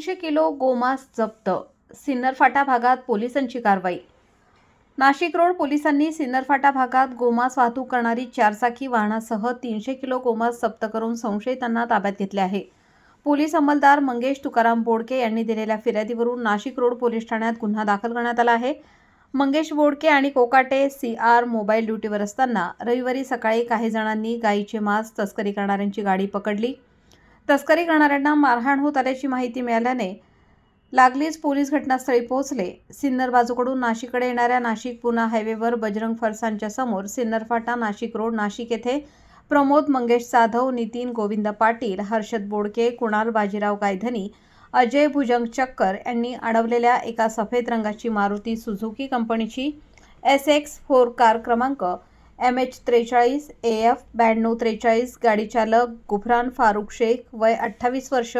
तीनशे किलो गोमांस जप्त. सिन्नरफाटा भागात पोलिसांची कारवाई. नाशिक रोड पोलिसांनी सिन्नरफाटा भागात गोमांस वाहतूक करणारी चारचाकी वाहनासह तीनशे किलो गोमांस जप्त करून संशयितांना ताब्यात घेतले आहे. पोलीस अंमलदार मंगेश तुकाराम बोडके यांनी दिलेल्या फिर्यादीवरून नाशिक रोड पोलीस ठाण्यात गुन्हा दाखल करण्यात आला आहे. मंगेश बोडके आणि कोकाटे सी आर मोबाईल ड्युटीवर असताना रविवारी सकाळी काही जणांनी गायीचे मांस तस्करी करणाऱ्यांची गाडी पकडली. तस्करी करणाऱ्यांना मारहाण होत आल्याची माहिती मिळाल्याने लागलीच पोलीस घटनास्थळी पोहोचले. सिन्नर बाजूकडून नाशिककडे येणाऱ्या नाशिक पुना हायवेवर बजरंग फरसांच्या समोर सिन्नर फाटा नाशिक रोड नाशिक येथे प्रमोद मंगेश जाधव नितीन गोविंद पाटील हर्षद बोडके कुणाल बाजीराव गायधनी अजय भुजंग चक्कर यांनी अडवलेल्या एका सफेद रंगाची मारुती सुझुकी कंपनीची एस एक्स फोर कार क्रमांक एम एच त्रेचाळीस ए एफ ब्याण्णव त्रेचाळीस गाडीचालक गुफरान फारुख शेख वय अठ्ठावीस वर्ष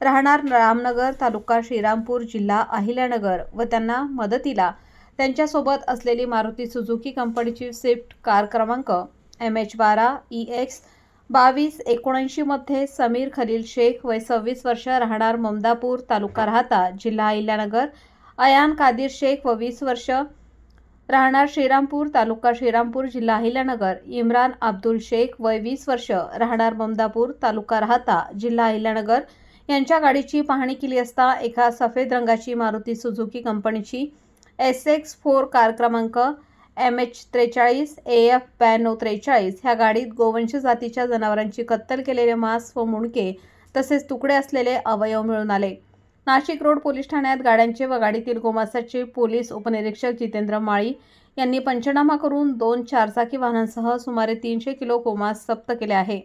राहणार रामनगर तालुका श्रीरामपूर जिल्हा अहिल्यानगर व त्यांना मदतीला. त्यांच्यासोबत असलेली मारुती सुझुकी कंपनीची स्विफ्ट कार क्रमांक एम एच बारा ई एक्स बावीस एकोणऐंशीमध्ये समीर खलील शेख वय सव्वीस वर्ष राहणार ममदापूर तालुका राहता जिल्हा अहिल्यानगर. अयान कादिर शेख व वीस वर्ष राहणार श्रीरामपूर तालुका श्रीरामपूर जिल्हा अहिल्यानगर. इम्रान अब्दुल शेख वय वीस वर्ष राहणार ममदापूर तालुका राहता जिल्हा अहिल्यानगर. यांच्या गाडीची पाहणी केली असता एका सफेद रंगाची मारुती सुझुकी कंपनीची एस एक्स फोर कार क्रमांक एम एच त्रेचाळीस ए एफ ब्याण्णव त्रेचाळीस ह्या गाडीत गोवंश जातीच्या जनावरांची कत्तल केलेले मांस व मुंडके तसेच तुकडे असलेले अवयव मिळून आले. नाशिक रोड पोलीस ठाण्यात गाड्यांचे व गाडीतील गोमासाचे पोलीस उपनिरीक्षक जितेंद्र माळी यांनी पंचनामा करून दोन चारचाकी वाहनांसह सुमारे तीनशे किलो गोमास जप्त केले आहे.